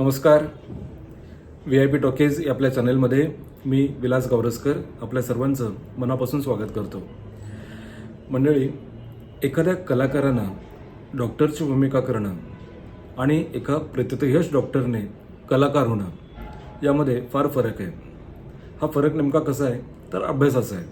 नमस्कार. V I P talkies या आपल्या चॅनेलमध्ये मी विलास गौरसकर आपल्या सर्वांचं मनापासून स्वागत करतो. मंडळी एखाद्या कलाकारानं डॉक्टरची भूमिका करणं आणि एका प्रतितयश डॉक्टरने कलाकार होणं यामध्ये फार फरक आहे. हा फरक नेमका कसा आहे? तर अभ्यासाचा आहे.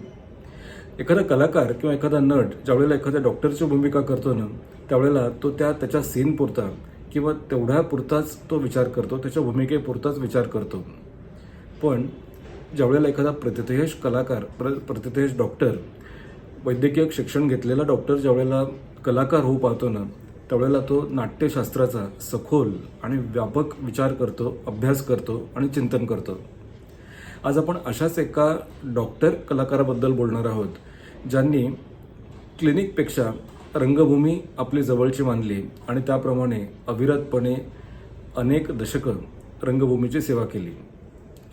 एखादा कलाकार किंवा एखादा नट ज्यावेळेला एखाद्या डॉक्टरची भूमिका करतो ना त्यावेळेला तो त्या त्याच्या सीन पुरता किंवा तेवढ्यापुरताच तो विचार करतो त्याच्या भूमिकेपुरताच विचार करतो. पण ज्यावेळेला एखादा प्रतितयश कलाकार प्र प्रतितयश डॉक्टर वैद्यकीय शिक्षण घेतलेला डॉक्टर ज्यावेळेला कलाकार होऊ पाहतो ना त्यावेळेला तो नाट्यशास्त्राचा सखोल आणि व्यापक विचार करतो अभ्यास करतो आणि चिंतन करतो. आज आपण अशाच एका डॉक्टर कलाकाराबद्दल बोलणार आहोत ज्यांनी क्लिनिकपेक्षा रंगभूमी आपली जवळची मानली आणि त्याप्रमाणे अविरतपणे अनेक दशकं रंगभूमीची सेवा केली.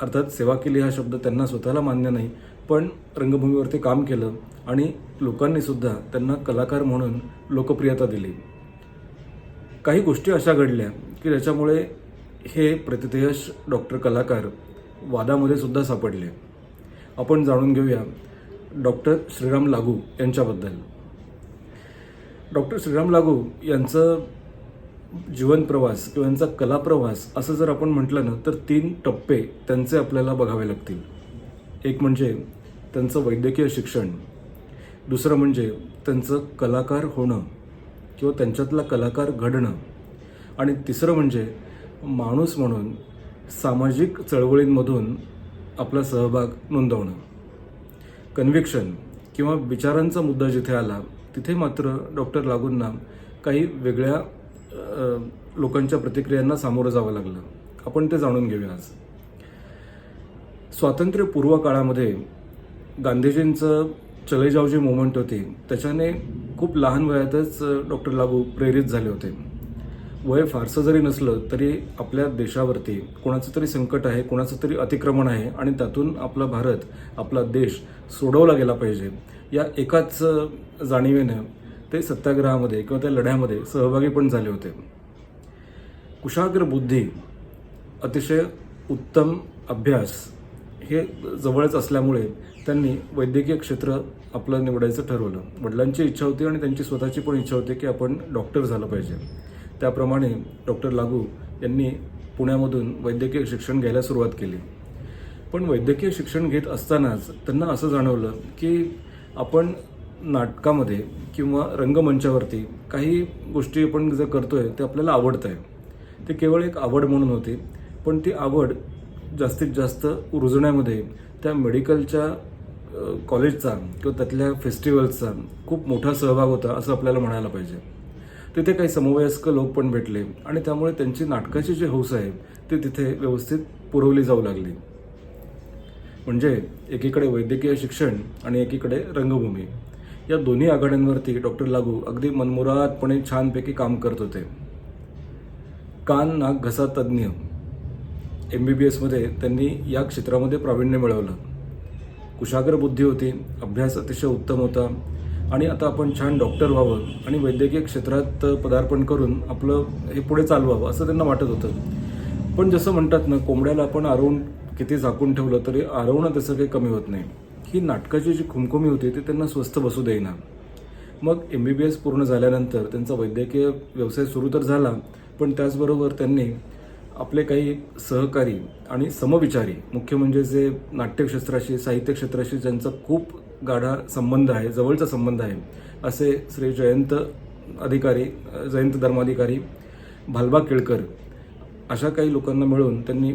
अर्थात सेवा केली हा शब्द त्यांना स्वतःला मान्य नाही पण रंगभूमीवरती काम केलं आणि लोकांनीसुद्धा त्यांना कलाकार म्हणून लोकप्रियता दिली. काही गोष्टी अशा घडल्या की ज्याच्यामुळे हे प्रतितयश डॉक्टर कलाकार वादामध्ये सुद्धा सापडले. आपण जाणून घेऊया डॉक्टर श्रीराम लागू यांच्याबद्दल. डॉक्टर श्रीराम लागू यांचं जीवनप्रवास किंवा यांचा कलाप्रवास असं जर आपण म्हटलं ना तर तीन टप्पे त्यांचे आपल्याला बघावे लागतील. एक म्हणजे त्यांचं वैद्यकीय शिक्षण. दुसरं म्हणजे त्यांचं कलाकार होणं किंवा त्यांच्यातला कलाकार घडणं. आणि तिसरं म्हणजे माणूस म्हणून सामाजिक चळवळींमधून आपला सहभाग नोंदवणं. कन्व्हिक्शन किंवा विचारांचा मुद्दा जिथे आला तिथे मात्र डॉक्टर लागूंना काही वेगळ्या लोकांच्या प्रतिक्रियांना सामोरं जावं लागलं. आपण ते जाणून घेऊया आज. स्वातंत्र्यपूर्व काळामध्ये गांधीजींचं चले जाव जी मुवमेंट होती. त्याच्याने खूप लहान वयातच डॉक्टर लागू प्रेरित झाले होते. वय फारसं जरी नसलं तरी आपल्या देशावरती कोणाचं तरी संकट आहे कोणाचं तरी अतिक्रमण आहे आणि त्यातून आपला भारत आपला देश सोडवला गेला पाहिजे. या एकाच जाणीवेनं ते सत्याग्रहामध्ये किंवा त्या लढ्यामध्ये सहभागी पण झाले होते. कुशाग्र बुद्धी अतिशय उत्तम अभ्यास हे जवळच असल्यामुळे त्यांनी वैद्यकीय क्षेत्र आपलं निवडायचं ठरवलं. वडिलांची इच्छा होती आणि त्यांची स्वतःची पण इच्छा होती की आपण डॉक्टर झालं पाहिजे. त्याप्रमाणे डॉक्टर लागू यांनी पुण्यामधून वैद्यकीय शिक्षण घ्यायला सुरुवात केली. पण वैद्यकीय शिक्षण घेत असतानाच त्यांना असं जाणवलं की आपण नाटकामध्ये किंवा रंगमंचावरती काही गोष्टी आपण जे करतोय ते आपल्याला आवडत आहे ते केवळ एक आवड म्हणून होती. पण ती आवड जास्तीत जास्त रुजण्यामध्ये त्या मेडिकलच्या कॉलेजचा किंवा त्यातल्या फेस्टिवल्सचा खूप मोठा सहभाग होता असं आपल्याला म्हणायला पाहिजे. तिथे काही समवयस्क लोक पण भेटले आणि त्यामुळे त्यांची नाटकाची जी हौस आहे ती तिथे व्यवस्थित पुरवली जाऊ लागली. म्हणजे एकीकडे वैद्यकीय शिक्षण आणि एकीकडे रंगभूमी. या दोन्ही आघाड्यांवरती डॉक्टर लागू अगदी मनमुरादपणे छानपैकी काम करत होते. कान नाक घसा तज्ज्ञ. एम बी बी एसमध्ये त्यांनी या क्षेत्रामध्ये प्रावीण्य मिळवलं. कुशाग्र बुद्धी होती अभ्यास अतिशय उत्तम होता आणि आता आपण छान डॉक्टर व्हावं आणि वैद्यकीय क्षेत्रात पदार्पण करून आपलं हे पुढे चालवावं असं त्यांना वाटत होतं. पण जसं म्हणतात ना कोंबड्याला आपण आरवून किती झाकून ठेवलं तरी आरवणं त्याचं काही कमी होत नाही. ही नाटकाची जी खुमखुमी होती ती त्यांना स्वस्थ बसू देईना. मग एम बी बी एस पूर्ण झाल्यानंतर त्यांचा वैद्यकीय व्यवसाय सुरू तर झाला पण त्याचबरोबर त्यांनी आपले काही सहकारी आणि समविचारी मुख्य म्हणजे जे नाट्यक्षेत्राशी साहित्य क्षेत्राशी ज्यांचा खूप गाढा संबंध आहे जवळचा संबंध आहे असे श्री जयंत अधिकारी जयंत धर्माधिकारी भालबा केळकर अशा काही लोकांना मिळून त्यांनी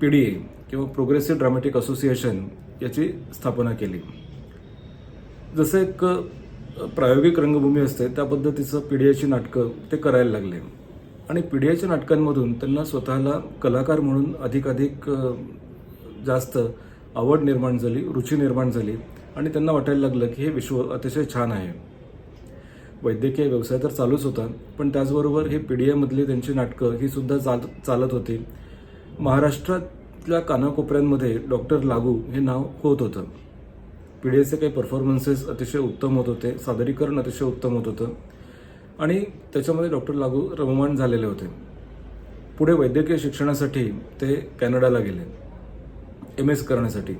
पी डी ए किंवा प्रोग्रेसिव्ह ड्रामॅटिक असोसिएशन याची स्थापना केली. जसं एक प्रायोगिक रंगभूमी असते त्या पद्धतीचं पी डी एची नाटकं ते करायला लागले. आणि पी डी एच्या नाटकांमधून त्यांना स्वतःला कलाकार म्हणून अधिकाधिक जास्त आवड निर्माण झाली रुची निर्माण झाली आणि त्यांना वाटायला लागलं की हे विश्व अतिशय छान आहे. वैद्यकीय व्यवसाय तर चालूच होता पण त्याचबरोबर हे पी डी एमधली त्यांची नाटकं ही सुद्धा चाल चालत होती. महाराष्ट्रात महाराष्ट्रातल्या कानाकोपऱ्यांमध्ये डॉक्टर लागू हे नाव होत होतं. पी डी एसचे काही परफॉर्मन्सेस अतिशय उत्तम होत होते सादरीकरण अतिशय उत्तम होत होतं आणि त्याच्यामध्ये डॉक्टर लागू रममाण झालेले होते. पुढे वैद्यकीय शिक्षणासाठी ते कॅनडाला गेले एम एस करण्यासाठी.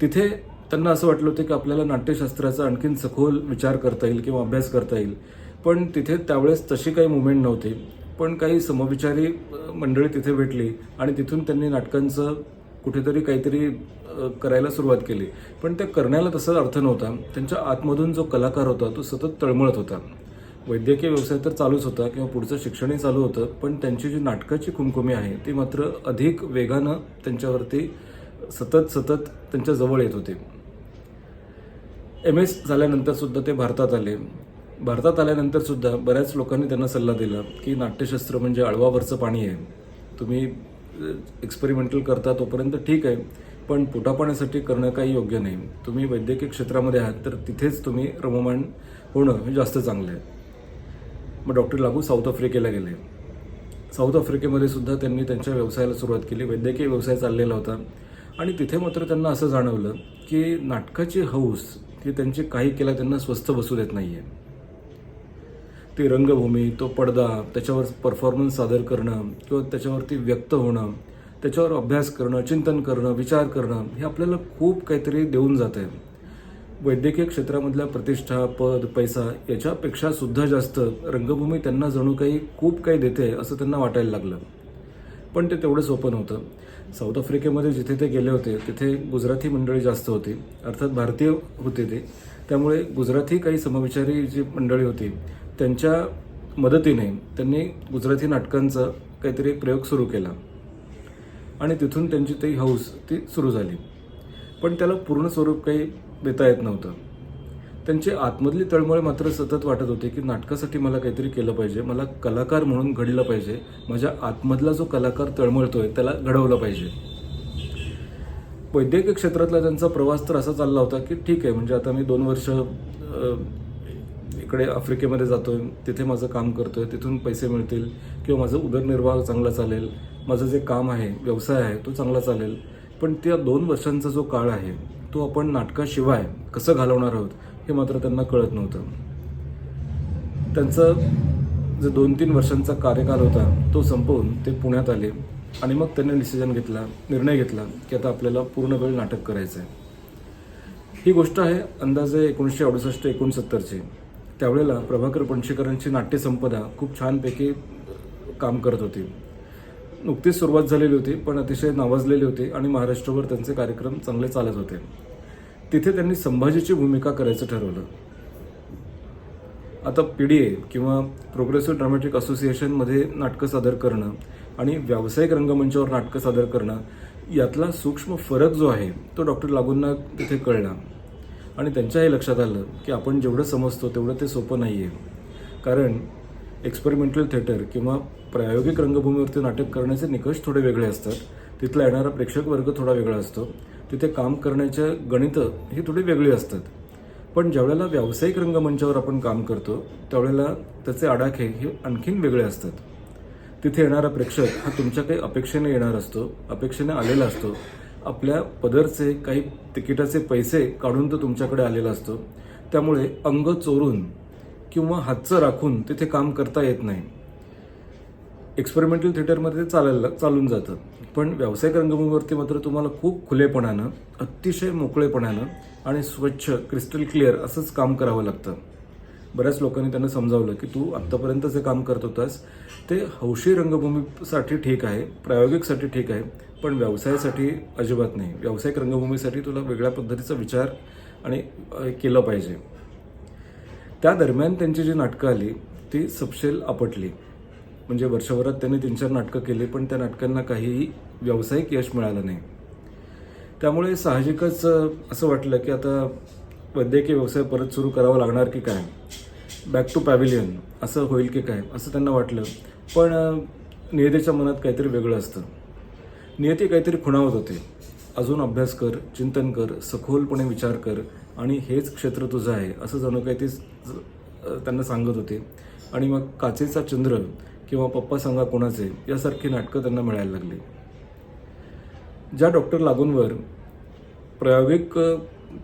तिथे त्यांना असं वाटलं होतं की आपल्याला नाट्यशास्त्राचा आणखीन सखोल विचार करता येईल किंवा अभ्यास करता येईल पण तिथे त्यावेळेस तशी काही मुवमेंट नव्हती. पण काही समविचारी मंडळी तिथे भेटली आणि तिथून त्यांनी नाटकांचं कुठेतरी काहीतरी करायला सुरुवात केली. पण त्या करण्याला तसा अर्थ नव्हता. त्यांच्या आतमधून जो कलाकार होता तो सतत तळमळत होता. वैद्यकीय व्यवसाय तर चालूच होता किंवा पुढचं शिक्षणही चालू होतं पण त्यांची जी नाटकाची खुमखुमी आहे ती मात्र अधिक वेगानं त्यांच्यावरती सतत सतत त्यांच्या जवळ येत होती. एम एस झाल्यानंतर सुद्धा ते भारतात आले. भारतात आल्यानंतर सुद्धा बऱ्याच लोकांनी त्यांना सल्ला दिला की नाट्यशास्त्र म्हणजे आळवावरचं पाणी आहे. तुम्ही एक्सपेरिमेंटल करता तोपर्यंत ठीक आहे पण पोटापाण्यासाठी करणं काही योग्य नाही. तुम्ही वैद्यकीय क्षेत्रामध्ये आहात तर तिथेच तुम्ही रममाण होणं हे जास्त चांगलं आहे. मग डॉक्टर लागू साऊथ आफ्रिकेला गेले. साऊथ आफ्रिकेमध्ये सुद्धा त्यांनी त्यांच्या व्यवसायाला सुरुवात केली वैद्यकीय व्यवसाय चाललेला होता. आणि तिथे मात्र त्यांना असं जाणवलं की नाटकाची हौस ही त्यांची काही केला त्यांना स्वस्थ बसू देत नाही आहे ती रंगभूमी तो पडदा त्याच्यावर परफॉर्मन्स सादर करणं किंवा त्याच्यावरती व्यक्त होणं त्याच्यावर अभ्यास करणं चिंतन करणं विचार करणं हे आपल्याला खूप काहीतरी देऊन जात आहे वैद्यकीय क्षेत्रामधल्या प्रतिष्ठा पद पैसा याच्यापेक्षा सुद्धा जास्त रंगभूमी त्यांना जणू काही खूप काही देते असं त्यांना वाटायला लागलं. पण ते तेवढं सोपं नव्हतं. साऊथ आफ्रिकेमध्ये जिथे ते गेले होते तिथे गुजराती मंडळी जास्त होती. अर्थात भारतीय होते ते. त्यामुळे गुजराती काही समविचारी जी मंडळी होती त्यांच्या मदतीने त्यांनी गुजराती नाटकांचा काहीतरी एक प्रयोग सुरू केला. आणि तिथून त्यांची ती हौस ती सुरू झाली. पण त्याला पूर्ण स्वरूप काही देता येत नव्हतं. त्यांची आतमधली तळमळ मात्र सतत वाटत होती की नाटकासाठी मला काहीतरी केलं पाहिजे मला कलाकार म्हणून घडलं पाहिजे माझ्या आतमधला जो कलाकार तळमळतोय त्याला घडवलं पाहिजे. वैद्यकीय क्षेत्रातला त्यांचा प्रवास तर असा चालला होता की ठीक आहे म्हणजे आता मी दोन वर्ष इकडे आफ्रिकेमध्ये जातो आहे तिथे माझं काम करतो आहे तिथून पैसे मिळतील किंवा माझं उदरनिर्वाह चांगला चालेल माझं जे काम आहे व्यवसाय आहे तो चांगला चालेल. पण त्या दोन वर्षांचा जो काळ आहे तो आपण नाटकाशिवाय कसं घालवणार आहोत हे मात्र त्यांना कळत नव्हतं. त्यांचं जो दोन तीन वर्षांचा कार्यकाल होता तो संपवून ते पुण्यात आले आणि मग त्यांनी डिसिजन घेतला निर्णय घेतला की आता आपल्याला पूर्ण वेळ नाटक करायचं आहे ही गोष्ट आहे अंदाजे एकोणीसशे अडुसष्ट एकोणसत्तरची. त्यावेळेला प्रभाकर पणशीकरांची नाट्यसंपदा खूप छानपैकी काम करत होती. नुकतीच सुरुवात झालेली होती पण अतिशय नावाजलेली होती आणि महाराष्ट्रभर त्यांचे कार्यक्रम चांगले चालत होते. तिथे त्यांनी संभाजीची भूमिका करायचं ठरवलं. आता पी डी ए किंवा प्रोग्रेसिव्ह ड्रामॅटिक असोसिएशनमध्ये नाटकं सादर करणं आणि व्यावसायिक रंगमंचावर नाटकं सादर करणं यातला सूक्ष्म फरक जो आहे तो डॉक्टर लागूंना तिथे कळला. आणि त्यांच्याही लक्षात आलं की आपण जेवढं समजतो तेवढं ते सोपं नाही आहे कारण एक्सपेरिमेंटल थिएटर किंवा प्रायोगिक रंगभूमीवरती नाटक करण्याचे निकष थोडे वेगळे असतात. तिथला येणारा प्रेक्षक वर्ग थोडा वेगळा असतो. तिथे काम करण्याच्या गणितं ही थोडी वेगळी असतात. पण ज्यावेळेला व्यावसायिक रंगमंचावर आपण काम करतो त्यावेळेला त्याचे आडाखे हे आणखीन वेगळे असतात. तिथे येणारा प्रेक्षक हा तुमच्या काही अपेक्षेने येणार असतो अपेक्षेने आलेला असतो. आपल्या पदरचे काही तिकिटाचे पैसे काढून तो तुमच्याकडे आलेला असतो. त्यामुळे अंग चोरून किंवा हातचं राखून तिथे काम करता येत नाही. एक्सपेरिमेंटल थिएटरमध्ये ते चालायला चालून जातं. पण व्यावसायिक रंगभूमीवरती मात्र तुम्हाला खूप खुलेपणानं अतिशय मोकळेपणानं आणि स्वच्छ क्रिस्टल क्लिअर असंच काम करावं लागतं. बऱ्याच लोकांनी त्यांना समजावलं की तू आत्तापर्यंत जे काम करत होतास. ते हौशी रंगभूमीसाठी ठीक आहे प्रायोगिकसाठी ठीक आहे पण व्यवसायासाठी अजिबात नाही. व्यावसायिक रंगभूमीसाठी तुला वेगळ्या पद्धतीचा विचार आणि केला पाहिजे. त्या दरम्यान त्यांची जी नाटकं आली ती सपशेल आपटली. म्हणजे वर्षभरात त्यांनी तीन चार नाटकं केली पण त्या नाटकांना काहीही व्यावसायिक यश मिळालं नाही. त्यामुळे साहजिकच असं वाटलं की आता वैद्यकीय व्यवसाय परत सुरू करावा लागणार की काय? बॅक टू पॅव्हिलियन असं होईल की काय? असं त्यांना वाटलं. पण नियतीच्या मनात काहीतरी वेगळं असतं. नियती काहीतरी खुणावत होते. अजून अभ्यास कर चिंतन कर सखोलपणे विचार कर आणि हेच क्षेत्र तुझं आहे असं जणू काही ते त्यांना सांगत होते. आणि मग काचेचा चंद्र किंवा पप्पा सांगा कोणाचे यासारखी नाटकं त्यांना मिळायला लागली. ज्या डॉक्टर लागूनवर प्रायोगिक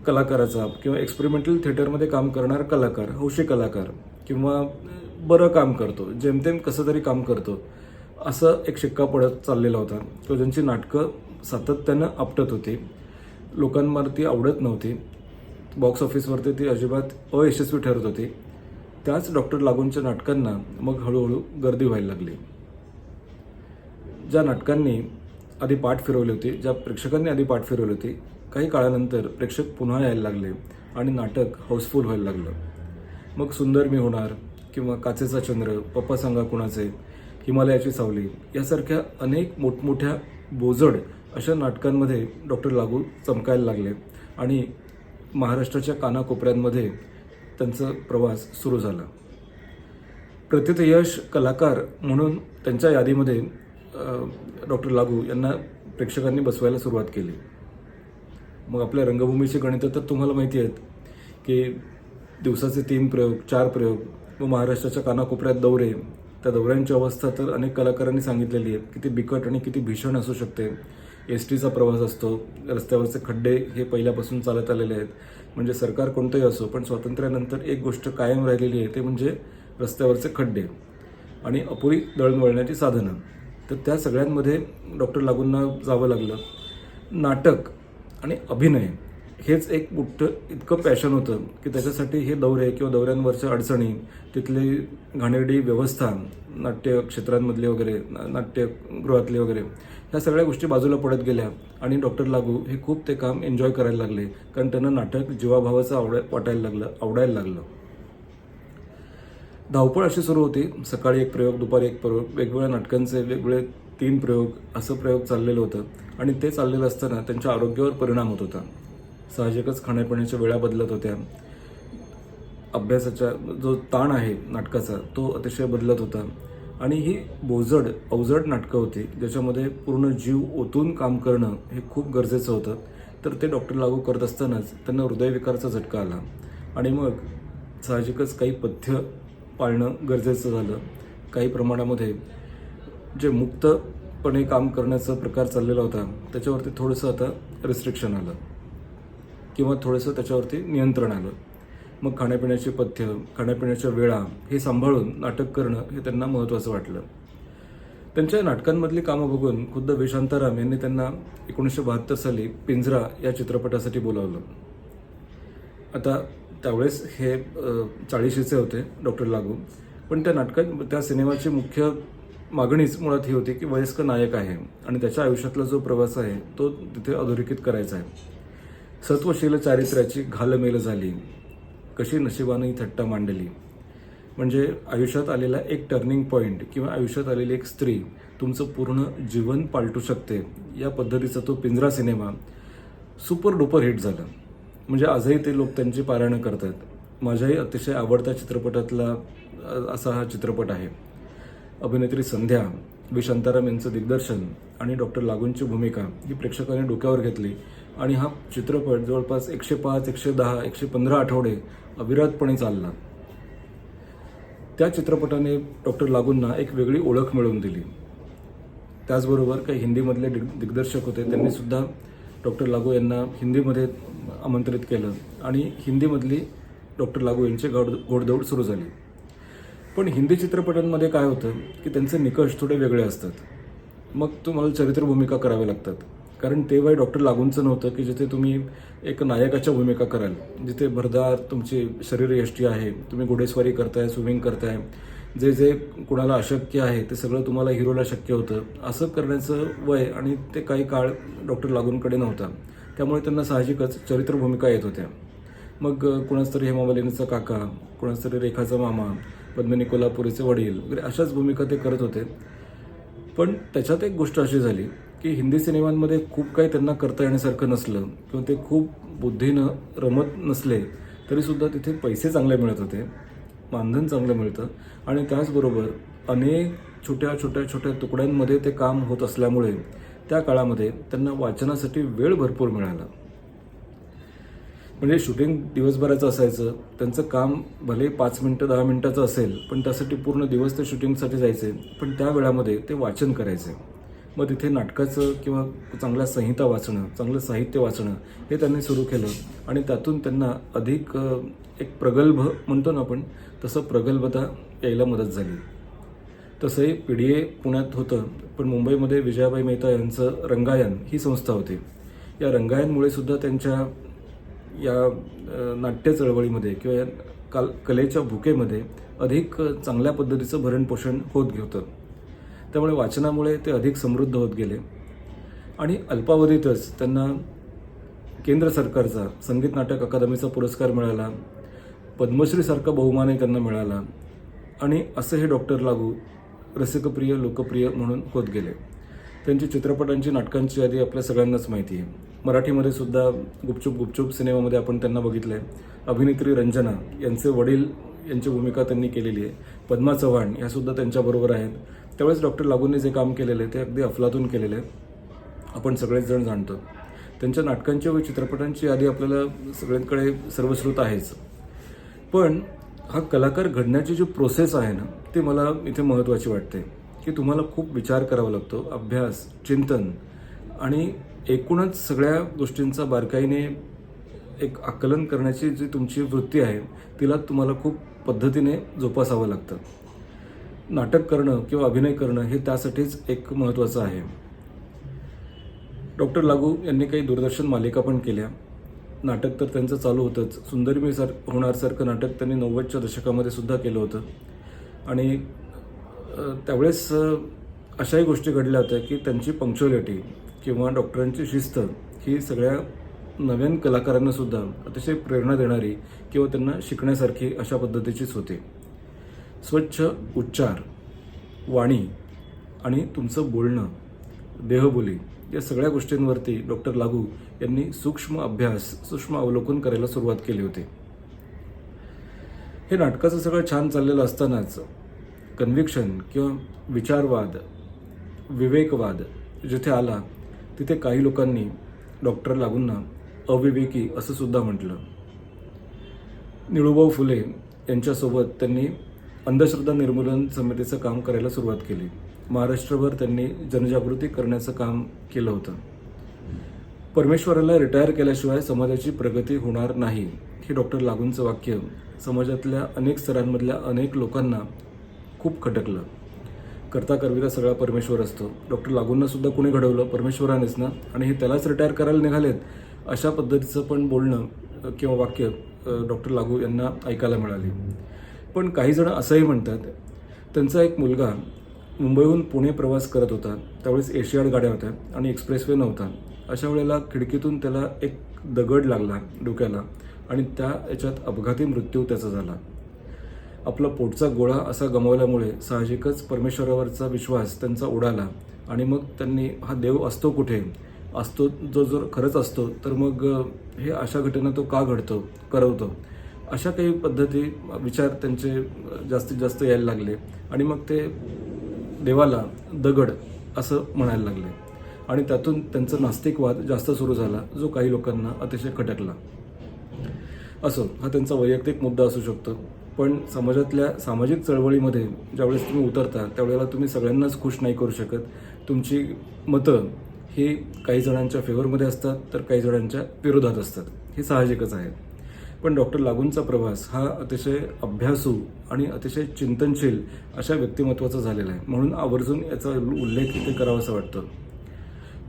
कलाकाराचा किंवा एक्सपेरिमेंटल थिएटरमध्ये काम करणारा कलाकार हौशी कलाकार किंवा बरं काम करतो जेमतेम कसं तरी काम करतो असं एक शिक्का पडत चाललेला होता. किंवा ज्यांची नाटकं सातत्यानं आपटत होती लोकांवरती आवडत नव्हती बॉक्स ऑफिसवरती ती अजिबात अयशस्वी ठरत होती. त्याच डॉक्टर लागूंच्या नाटकांना मग हळूहळू गर्दी व्हायला लागली. ज्या नाटकांनी आधी पाठ फिरवली होती ज्या प्रेक्षकांनी आधी पाठ फिरवली होती काही काळानंतर प्रेक्षक पुन्हा यायला लागले आणि नाटक हाऊसफुल व्हायला लागलं. मग सुंदर मी होणार किंवा काचेचा चंद्र पप्पा सांगा कुणाचे हिमालयाची सावली यासारख्या अनेक मोठमोठ्या बोजड अशा नाटकांमध्ये डॉक्टर लागू चमकायला लागले आणि महाराष्ट्राच्या कानाकोपऱ्यांमध्ये त्यांचा प्रवास सुरू झाला. प्रतितयश कलाकार म्हणून त्यांच्या यादीमध्ये डॉक्टर लागू यांना प्रेक्षकांनी बसवायला सुरुवात केली. मग आपल्या रंगभूमीचे गणित तर तुम्हाला माहिती आहेत की दिवसाचे तीन प्रयोग चार प्रयोग व महाराष्ट्राच्या कानाकोपऱ्यात दौरे. त्या दौऱ्यांची अवस्था तर अनेक कलाकारांनी सांगितलेली आहे किती बिकट आणि किती भीषण असू शकते. एस टीचा प्रवास असतो. रस्त्यावरचे खड्डे हे पहिल्यापासून चालत आलेले आहेत. म्हणजे सरकार कोणतंही असो पण स्वातंत्र्यानंतर एक गोष्ट कायम राहिलेली आहे ते म्हणजे रस्त्यावरचे खड्डे आणि अपुरी दळणवळण्याची साधनं. तर त्या सगळ्यांमध्ये डॉक्टर लागूंना जावं लागलं. नाटक आणि अभिनय हेच एक मोठं इतकं पॅशन होतं की त्याच्यासाठी हे दौरे किंवा दौऱ्यांवरच्या अडचणी तिथली घाणेरडी व्यवस्था नाट्य क्षेत्रांमधली वगैरे ना- नाट्यगृहातली वगैरे ह्या सगळ्या गोष्टी बाजूला पडत गेल्या आणि डॉक्टर लागू हे खूप ते काम एन्जॉय करायला लागले. कारण त्यांना नाटक जीवाभावाचं आवडाय वाटायला लागलं आवडायला लागलं. धावपळ अशी सुरू होती. सकाळी एक प्रयोग दुपारी एक प्रयोग वेगवेगळ्या नाटकांचे वेगवेगळे तीन प्रयोग असं प्रयोग चाललेलं होतं आणि ते चाललेलं असताना त्यांच्या आरोग्यावर परिणाम होत होता. साहजिकच खाण्यापिण्याच्या वेळा बदलत होत्या. अभ्यासाचा जो ताण आहे नाटकाचा तो अतिशय बदलत होता. आणि ही बोजड अवजड नाटकं होती ज्याच्यामध्ये पूर्ण जीव ओतून काम करणं हे खूप गरजेचं होतं. तर ते डॉक्टर लागू करत असतानाच त्यांना हृदयविकारचा झटका आला. आणि मग साहजिकच काही पथ्य पाळणं गरजेचं झालं. काही प्रमाणामध्ये जे मुक्तपणे काम करण्याचा प्रकार चाललेला होता त्याच्यावरती थोडंसं आता रिस्ट्रिक्शन आलं. किंवा थोडंसं त्याच्यावरती नियंत्रण आलं. मग खाण्यापिण्याची पथ्य खाण्यापिण्याच्या वेळा हे सांभाळून नाटक करणं हे त्यांना महत्त्वाचं वाटलं. त्यांच्या नाटकांमधली कामं बघून खुद्द विशांताराम यांनी त्यांना एकोणीसशे बहात्तर साली पिंजरा या चित्रपटासाठी बोलावलं. आता त्यावेळेस हे चाळीशीचे होते डॉक्टर लागू. पण त्या नाटकात त्या सिनेमाची मुख्य मागणीच मुळात ही होती की वयस्क नायक आहे आणि त्याच्या आयुष्यातला जो प्रवास आहे तो तिथे अधोरेखित करायचा आहे. सत्वशील चारित्र्याची घालमेल झाली. कशी नशिबाने ही थट्टा मांडली? म्हणजे आयुष्यात आलेला एक टर्निंग पॉईंट किंवा आयुष्यात आलेली एक स्त्री तुमचं पूर्ण जीवन पालटू शकते या पद्धतीचा तो Pinjra cinema super duper hit झाला. म्हणजे आजही ते लोक त्यांची पारायणं करतात. माझ्याही अतिशय आवडत्या चित्रपटातला असा हा चित्रपट आहे. अभिनेत्री संध्या वी शांताराम यांचं दिग्दर्शन आणि डॉक्टर लागूंची भूमिका ही प्रेक्षकांनी डोक्यावर घेतली. आणि हा चित्रपट जवळपास एकशे पाच एकशे दहा एकशे पंधरा आठवडे अविरतपणे चालला. त्या चित्रपटाने डॉक्टर लागूंना एक वेगळी ओळख मिळवून दिली. त्याचबरोबर काही हिंदीमधले दिग दिग्दर्शक होते त्यांनी सुद्धा डॉक्टर लागू यांना हिंदीमध्ये आमंत्रित केलं. आणि हिंदीमधली डॉक्टर लागू यांची घोड घोडदौड सुरू झाली. पण हिंदी चित्रपटांमध्ये काय होतं की त्यांचे निकष थोडे वेगळे असतात. मग तुम्हाला चरित्र भूमिका कराव्या लागतात. कारण ते वय डॉक्टर लागूंचं नव्हतं की जिथे तुम्ही एक नायकाच्या भूमिका कराल जिथे भरदार तुमची शरीरयष्टी आहे तुम्ही घोडेस्वारी करताय स्विमिंग करताय जे जे कुणाला अशक्य आहे ते सगळं तुम्हाला हिरोला शक्य होतं. असं करण्याचं वय आणि ते काही काळ डॉक्टर लागूंकडे नव्हता. त्यामुळे त्यांना साहजिकच चरित्र भूमिका येत होत्या. मग अ, कुणाच तरी हेमा काका कुणाच तरी रेखाचा मामा पद्मिनी कोल्हापुरीचे वडील. वगैरे अशाच भूमिका ते करत होते. पण त्याच्यात एक गोष्ट अशी झाली की हिंदी सिनेमांमध्ये खूप काही त्यांना करता येण्यासारखं नसलं किंवा ते खूप बुद्धीनं रमत नसले तरीसुद्धा तिथे पैसे चांगले मिळत होते मानधन चांगलं मिळतं आणि त्याचबरोबर अनेक छोट्या छोट्या छोट्या तुकड्यांमध्ये ते काम होत असल्यामुळे त्या काळामध्ये त्यांना वाचनासाठी वेळ भरपूर मिळाला. म्हणजे शूटिंग दिवसभराचं असायचं त्यांचं काम भले पाच मिनटं दहा मिनटाचं असेल पण त्यासाठी पूर्ण दिवस ते शूटिंगसाठी जायचे. पण त्या वेळामध्ये ते वाचन करायचे. मग तिथे नाटकाचं किंवा चांगल्या संहिता वाचणं चांगलं साहित्य वाचणं हे त्यांनी सुरू केलं. आणि त्यातून त्यांना अधिक एक प्रगल्भ म्हणतो ना आपण तसं प्रगल्भता यायला मदत झाली. तसंही पी डी ए पुण्यात होतं पण मुंबईमध्ये विजयाबाई मेहता यांचं रंगायन ही संस्था होती. या रंगायनमुळे सुद्धा त्यांच्या या नाट्य चळवळीमध्ये किंवा या काल कलेच्या भुकेमध्ये अधिक चांगल्या पद्धतीचं भरणपोषण होत होतं त्यामुळे वाचनामुळे ते अधिक समृद्ध होत गेले. आणि अल्पावधीतच त्यांना केंद्र सरकारचा संगीत नाटक अकादमीचा पुरस्कार मिळाला पद्मश्रीसारखा बहुमानही त्यांना मिळाला आणि असं हे डॉक्टर लागू रसिकप्रिय लोकप्रिय म्हणून होत गेले. त्यांची चित्रपटांची नाटकांची यादी आपल्या सगळ्यांनाच माहिती आहे. मराठीमध्ये सुद्धा गुपचूप गुपचूप सिनेमामध्ये आपण त्यांना बघितलं आहे अभिनेत्री रंजना यांचे वडील यांची भूमिका त्यांनी केलेली आहे. पद्मा चव्हाण ह्यासुद्धा त्यांच्याबरोबर आहेत. त्यावेळेस डॉक्टर लागूंनी जे काम केलेलं आहे ते अगदी अफलातून केलेलं आहे. आपण सगळेच जण जाणतो. त्यांच्या नाटकांची व चित्रपटांची यादी आपल्याला सगळ्यांकडे सर्वश्रुत आहेच. पण हा कलाकार घडण्याची जी प्रोसेस आहे ना ती मला इथे महत्त्वाची वाटते. की तुम्हाला खूप विचार करावा लागतो अभ्यास चिंतन. आणि एकूणच सगळ्या गोष्टींचा बारकाईने एक आकलन करण्याची जी तुमची वृत्ती आहे तिला तुम्हाला खूप पद्धतीने जोपासावं लागतं. नाटक करणं किंवा अभिनय करणं हे त्यासाठीच एक महत्त्वाचं आहे. डॉक्टर लागू यांनी काही दूरदर्शन मालिका पण केल्या. नाटक तर त्यांचं चालू होतंच. सुंदर मी होणारसारखं नाटक त्यांनी नव्वदच्या दशकामध्ये सुद्धा केलं होतं. आणि त्यावेळेस अशाही गोष्टी घडल्या होत्या की त्यांची पंक्च्युअलिटी किंवा डॉक्टरांची शिस्त ही सगळ्या नवीन कलाकारांनासुद्धा अतिशय प्रेरणा देणारी किंवा त्यांना शिकण्यासारखी अशा पद्धतीचीच होती. स्वच्छ उच्चार वाणी आणि तुमचं बोलणं देहबोली या सगळ्या गोष्टींवरती डॉक्टर लागू यांनी सूक्ष्म अभ्यास सूक्ष्म अवलोकन करायला सुरुवात केली होती. हे नाटकाचं सगळं छान चाललेलं असतानाच कन्व्हिक्शन किंवा विचारवाद विवेकवाद जिथे आला तिथे काही लोकांनी डॉक्टर लागूंना अविवेकी असं सुद्धा म्हटलं. निळूभाऊ फुले यांच्यासोबत त्यांनी अंधश्रद्धा निर्मूलन समितीचं काम करायला सुरुवात केली. महाराष्ट्रभर त्यांनी जनजागृती करण्याचं काम केलं होतं. परमेश्वराला रिटायर केल्याशिवाय समाजाची प्रगती होणार नाही हे डॉक्टर लागूंचं वाक्य. समाजातल्या अनेक स्तरांमधल्या अनेक लोकांना खूप खटकलं. करता करविता सगळा परमेश्वर असतो. डॉक्टर लागूंना सुद्धा कोणी घडवलं? परमेश्वरानेच ना? आणि हे त्यालाच रिटायर करायला निघालेत. अशा पद्धतीचं पण बोलणं किंवा वाक्य डॉक्टर लागू यांना ऐकायला मिळाली. पण काही जण असंही म्हणतात त्यांचा एक मुलगा मुंबईहून पुणे प्रवास करत होता. त्यावेळेस एशियाड गाड्या होत्या आणि एक्सप्रेसवे नव्हता. अशा वेळेला खिडकीतून त्याला एक दगड लागला डोक्याला आणि त्या याच्यात अपघाती मृत्यू त्याचा झाला. आपला पोटचा गोळा असा गमावल्यामुळे साहजिकच परमेश्वरावरचा विश्वास त्यांचा उडाला आणि मग त्यांनी हा देव असतो कुठे? असतो जो जर खरंच असतो तर मग हे अशा घटना तो का घडतो करवतो? अशा काही पद्धती विचार त्यांचे जास्तीत जास्त यायला लागले आणि मग ते देवाला दगड असं म्हणायला लागले. आणि त्यातून त्यांचा नास्तिकवाद जास्त सुरू झाला जो काही लोकांना अतिशय खटकला. असो हा त्यांचा वैयक्तिक मुद्दा असू शकतो. पण समाजातल्या सामाजिक चळवळीमध्ये ज्यावेळेस तुम्ही उतरता त्यावेळेला तुम्ही सगळ्यांनाच खुश नाही करू शकत. तुमची मतं ही काही जणांच्या फेवरमध्ये असतात तर काही जणांच्या विरोधात असतात. हे साहजिकच आहे. पण डॉक्टर लागूंचा प्रवास हा अतिशय अभ्यासू आणि अतिशय चिंतनशील अशा व्यक्तिमत्वाचा झालेला आहे. म्हणून आवर्जून याचा उल्लेख इथे करावासा वाटतो.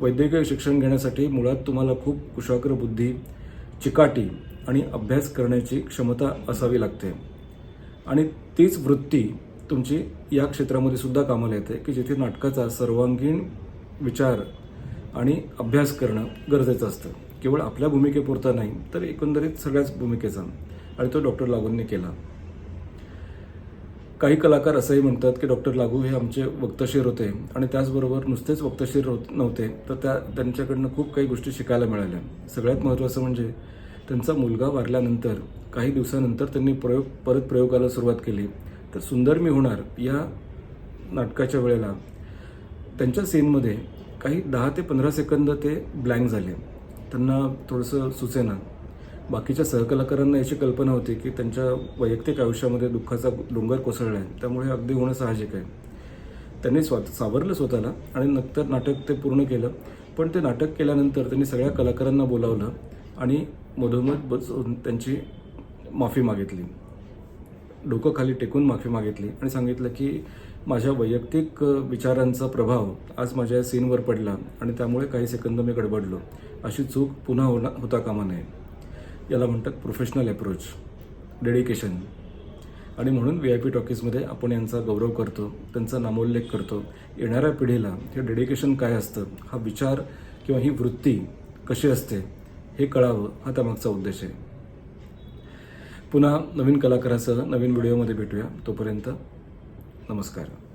वैद्यकीय शिक्षण घेण्यासाठी मुळात तुम्हाला खूप कुशाग्र बुद्धी चिकाटी आणि अभ्यास करण्याची क्षमता असावी लागते. आणि तीच वृत्ती तुमची या क्षेत्रामध्ये सुद्धा कामाला येते की जिथे नाटकाचा सर्वांगीण विचार आणि अभ्यास करणं गरजेचं असतं. केवळ आपल्या भूमिकेपुरता नाही तर एकंदरीत सगळ्याच भूमिकेचा. आणि तो डॉक्टर लागूंनी केला. काही कलाकार असंही म्हणतात की डॉक्टर लागू हे आमचे वक्तशीर होते. आणि त्याचबरोबर नुसतेच वक्तशीर होत नव्हते तर त्या त्यांच्याकडनं खूप काही गोष्टी शिकायला मिळाल्या. सगळ्यात महत्त्वाचं म्हणजे त्यांचा मुलगा वारल्यानंतर काही दिवसानंतर त्यांनी प्रयोग परत प्रयोगाला सुरुवात केली. तर सुंदर मी होणार या नाटकाच्या वेळेला. त्यांच्या सीनमध्ये काही दहा ते पंधरा सेकंद ते ब्लँक झाले. त्यांना थोडंसं सुचेना. बाकीच्या सहकलाकारांना याची कल्पना होती की त्यांच्या वैयक्तिक आयुष्यामध्ये दुःखाचा डोंगर कोसळला आहे त्यामुळे अगदी होणं साहजिक आहे. त्यांनी स्व सावरलं स्वतःला आणि नंतर नाटक ते पूर्ण केलं. पण ते नाटक केल्यानंतर त्यांनी सगळ्या कलाकारांना बोलावलं आणि मधोमध बसून त्यांची माफी मागितली. डोकं खाली टेकून माफी मागितली आणि सांगितलं की माझ्या वैयक्तिक विचारांचा प्रभाव आज माझ्या सीनवर पडला आणि त्यामुळे काही सेकंद मी गडबडलो. अशी चूक पुन्हा होना होता कामा नये. याला म्हणतात प्रोफेशनल अप्रोच डेडिकेशन आणि म्हणून व्ही आय पी टॉकीजमध्ये आपण यांचा गौरव करतो त्यांचा नामोल्लेख करतो. येणाऱ्या पिढीला हे डेडिकेशन काय असतं? हा विचार किंवा ही वृत्ती कशी असते? हे कळावं. हा त्यामागचा उद्देश आहे. पुन्हा नवीन कलाकारासह नवीन व्हिडिओमध्ये भेटूया. तोपर्यंत नमस्कार.